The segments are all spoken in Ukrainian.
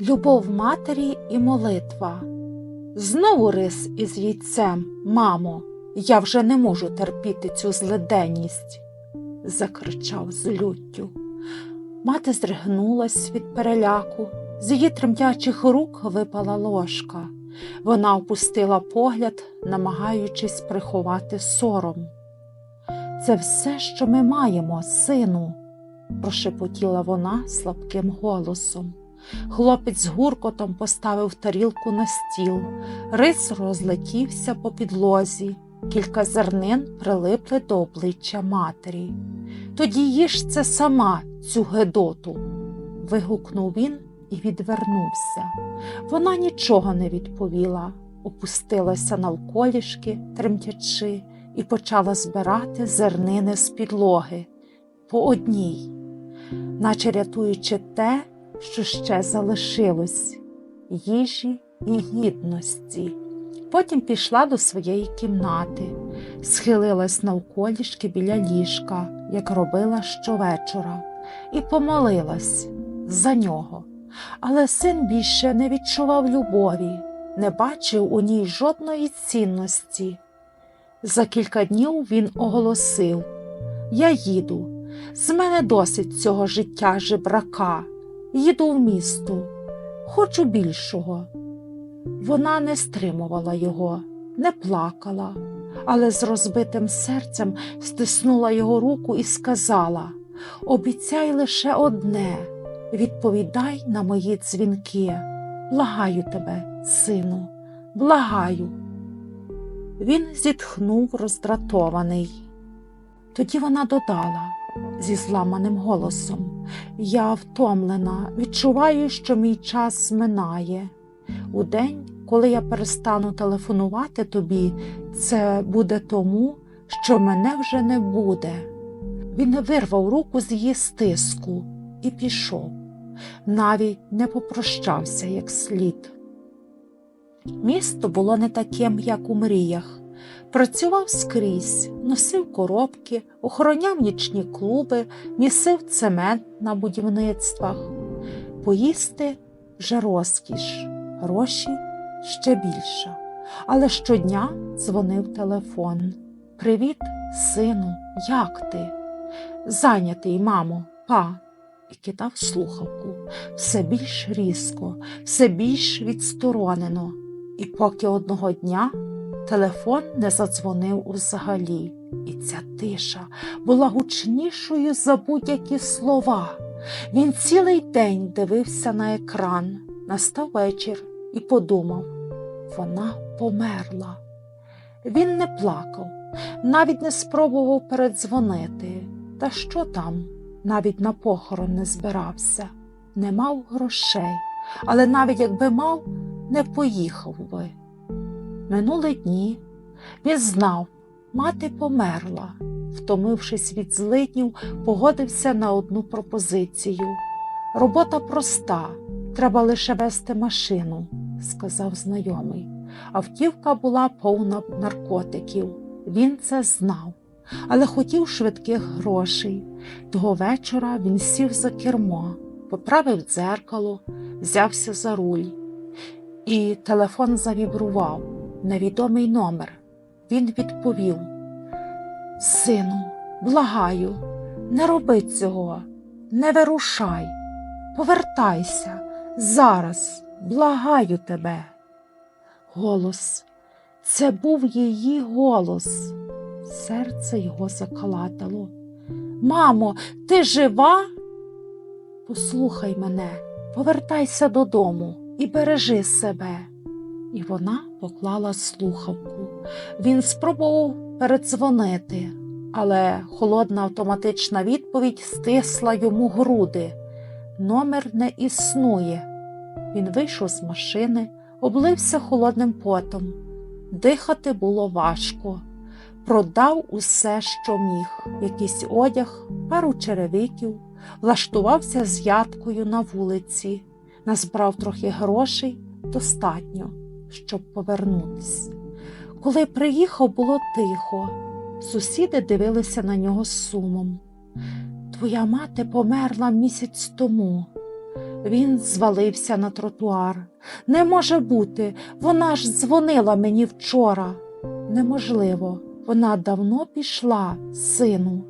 Любов матері і молитва. Знову рис із яйцем, мамо, я вже не можу терпіти цю злиденність, закричав з люттю. Мати здригнулась від переляку, з її тремтячих рук випала ложка. Вона опустила погляд, намагаючись приховати сором. Це все, що ми маємо, сину, прошепотіла вона слабким голосом. Хлопець з гуркотом поставив тарілку на стіл, рис розлетівся по підлозі, кілька зернин прилипли до обличчя матері. Тоді їж це сама, цю гедоту. вигукнув він і відвернувся. Вона нічого не відповіла, опустилася навколішки, тремтячи, і почала збирати зернини з підлоги по одній, наче рятуючи те, що ще залишилось їжі і гідності. Потім пішла до своєї кімнати, схилилась навколішки біля ліжка, як робила щовечора, і помолилась за нього. Але син більше не відчував любові, не бачив у ній жодної цінності. За кілька днів він оголосив Я їду, з мене досить цього життя жебрака, їду в місто, хочу більшого. Вона не стримувала його, не плакала, але з розбитим серцем стиснула його руку і сказала Обіцяй лише одне, відповідай на мої дзвінки. Благаю тебе, сину, благаю. Він зітхнув роздратований. Тоді вона додала зі зламаним голосом Я втомлена, відчуваю, що мій час минає. У день, коли я перестану телефонувати тобі, це буде тому, що мене вже не буде. Він вирвав руку з її стиску і пішов, навіть не попрощався як слід. Місто було не таким, як у мріях. Працював скрізь, носив коробки, охороняв нічні клуби, місив цемент на будівництвах. Поїсти вже розкіш, гроші ще більше. Але щодня дзвонив телефон. Привіт, сину, як ти? Зайнятий, мамо, па. І кидав слухавку все більш різко, все більш відсторонено. І поки одного дня телефон не задзвонив взагалі, і ця тиша була гучнішою за будь-які слова. Він цілий день дивився на екран, настав вечір і подумав вона померла. Він не плакав, навіть не спробував передзвонити. Та що там? Навіть на похорон не збирався, не мав грошей, але навіть якби мав, не поїхав би. Минули дні він знав, мати померла. Втомившись від злиднів, погодився на одну пропозицію. Робота проста, треба лише вести машину, сказав знайомий. Автівка була повна наркотиків. Він це знав, але хотів швидких грошей. Того вечора він сів за кермо, поправив дзеркало, взявся за руль. І телефон завібрував невідомий номер. Він відповів: Сину, благаю, не роби цього, не вирушай, повертайся зараз, благаю тебе. Голос, це був її голос. Серце його закалатало. Мамо, ти жива? Послухай мене, повертайся додому і бережи себе. І вона поклала слухавку. Він спробував передзвонити, але холодна автоматична відповідь стисла йому груди. Номер не існує. Він вийшов з машини, облився холодним потом. Дихати було важко. Продав усе, що міг, якийсь одяг, пару черевиків, влаштувався з ядкою на вулиці, назбрав трохи грошей достатньо, щоб повернутись. Коли приїхав, було тихо. Сусіди дивилися на нього з сумом. Твоя мати померла місяць тому. Він звалився на тротуар. Не може бути, вона ж дзвонила мені вчора. Неможливо, вона давно пішла, сину.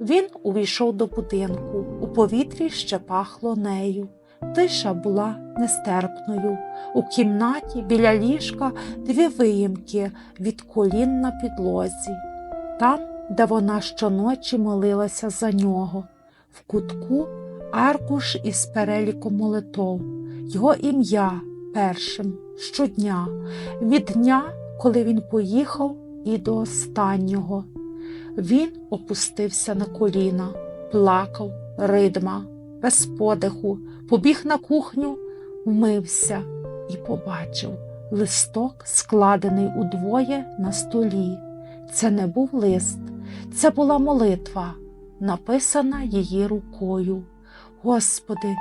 Він увійшов до будинку, у повітрі ще пахло нею. Тиша була нестерпною. У кімнаті біля ліжка дві виїмки від колін на підлозі, там, де вона щоночі молилася за нього, в кутку аркуш із переліком молитов, його ім'я першим щодня, від дня, коли він поїхав, і до останнього. Він опустився на коліна, плакав, ридма, без подиху, побіг на кухню, вмився і побачив листок, складений удвоє на столі. Це не був лист, це була молитва, написана її рукою. Господи,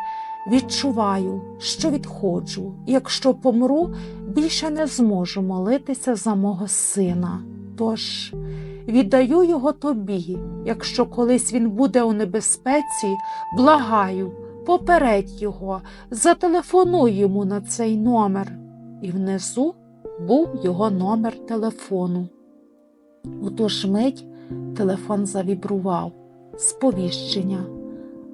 відчуваю, що відходжу, якщо помру, більше не зможу молитися за мого сина. Тож віддаю його тобі, якщо колись він буде у небезпеці, благаю, попередь його, зателефонуй йому на цей номер. І внизу був його номер телефону. У ту ж мить телефон завібрував. Сповіщення.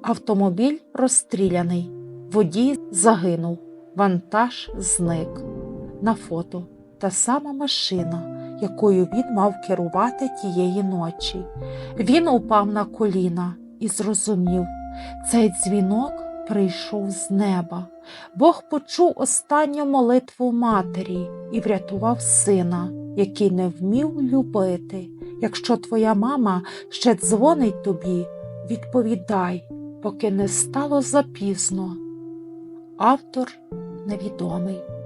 Автомобіль розстріляний. Водій загинув. Вантаж зник. На фото та сама машина, якою він мав керувати тієї ночі. Він упав на коліна і зрозумів, цей дзвінок прийшов з неба. Бог почув останню молитву матері і врятував сина, який не вмів любити. Якщо твоя мама ще дзвонить тобі, відповідай, поки не стало запізно. Автор невідомий.